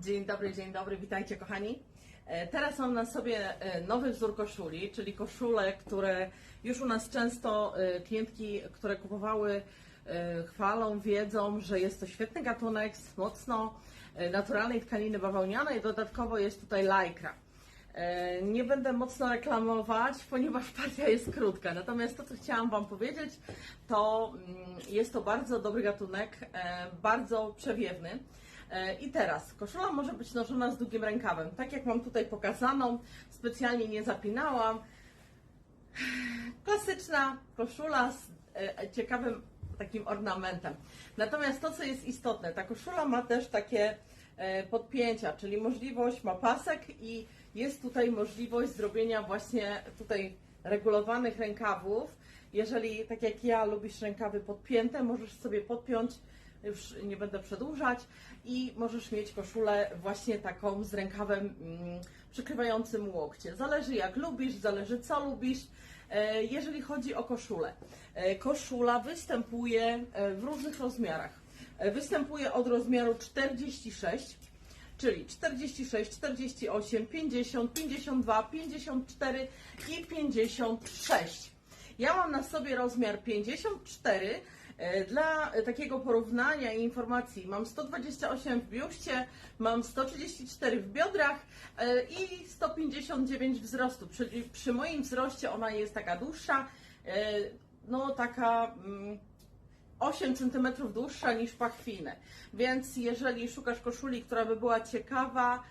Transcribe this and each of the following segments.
Dzień dobry, dzień dobry, witajcie kochani. E, Teraz mam na sobie e, nowy wzór koszuli, czyli koszule, które już u nas często e, klientki, które kupowały, chwalą, wiedzą, że jest to świetny gatunek z mocno naturalnej tkaniny bawełnianej, dodatkowo jest tutaj lajkra. E, Nie będę mocno reklamować, ponieważ partia jest krótka. Natomiast to, co chciałam Wam powiedzieć, to mm, jest to bardzo dobry gatunek, bardzo przewiewny. E, I teraz, koszula może być noszona z długim rękawem. Tak jak mam tutaj pokazaną, specjalnie nie zapinałam. Klasyczna koszula z e, ciekawym takim ornamentem. Natomiast to, co jest istotne, ta koszula ma też takie e, podpięcia, czyli możliwość, ma pasek i jest tutaj możliwość zrobienia właśnie tutaj regulowanych rękawów. Jeżeli, tak jak ja, lubisz rękawy podpięte, możesz sobie podpiąć, już nie będę przedłużać, i możesz mieć koszulę właśnie taką z rękawem mm, przykrywającym łokcie. Zależy jak lubisz, zależy co lubisz. E, Jeżeli chodzi o koszulę, e, koszula występuje e, w różnych rozmiarach. Występuje od rozmiaru 46, czyli 46, 48, 50, 52, 54 i 56. Ja mam na sobie rozmiar 54. E, Dla takiego porównania i informacji mam 128 w biuście, mam 134 w biodrach e, i 159 wzrostu. Przy, przy moim wzroście ona jest taka dłuższa, e, no taka mm, 8 cm dłuższa niż pachwinę. Więc jeżeli szukasz koszuli, która by była ciekawa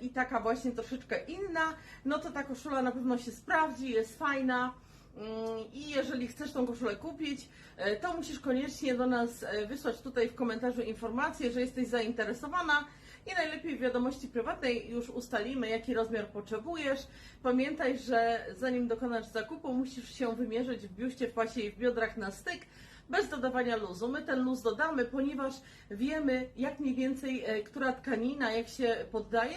i taka właśnie troszeczkę inna, no to ta koszula na pewno się sprawdzi, jest fajna. Mm, I jeżeli chcesz tą koszulę kupić, e, to musisz koniecznie do nas e, wysłać tutaj w komentarzu informację, że jesteś zainteresowana i najlepiej w wiadomości prywatnej już ustalimy, jaki rozmiar potrzebujesz. Pamiętaj, że zanim dokonasz zakupu, musisz się wymierzyć w biuście, w pasie i w biodrach na styk, bez dodawania luzu. My ten luz dodamy, ponieważ wiemy, jak mniej więcej, e, która tkanina, jak się poddaje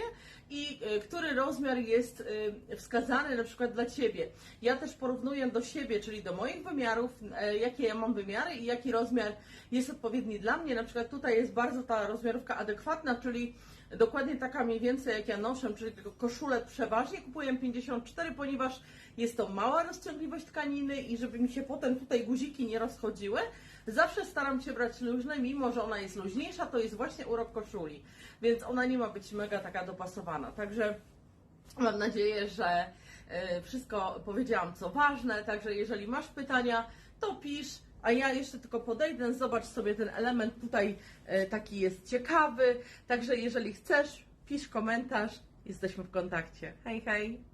i e, który rozmiar jest e, wskazany na przykład dla Ciebie. Ja też porównuję do siebie, czyli do moich wymiarów, jakie ja mam wymiary i jaki rozmiar jest odpowiedni dla mnie. Na przykład tutaj jest bardzo ta rozmiarówka adekwatna, czyli dokładnie taka mniej więcej jak ja noszę, czyli koszulę przeważnie kupuję 54, ponieważ jest to mała rozciągliwość tkaniny i żeby mi się potem tutaj guziki nie rozchodziły, zawsze staram się brać luźne, mimo że ona jest luźniejsza, to jest właśnie urok koszuli, więc ona nie ma być mega taka dopasowana. Także mam nadzieję, że e, wszystko powiedziałam co ważne, także jeżeli masz pytania, to pisz. A ja jeszcze tylko podejdę, zobacz sobie ten element tutaj e, taki jest ciekawy. Także jeżeli chcesz, pisz komentarz, jesteśmy w kontakcie. Hej, hej!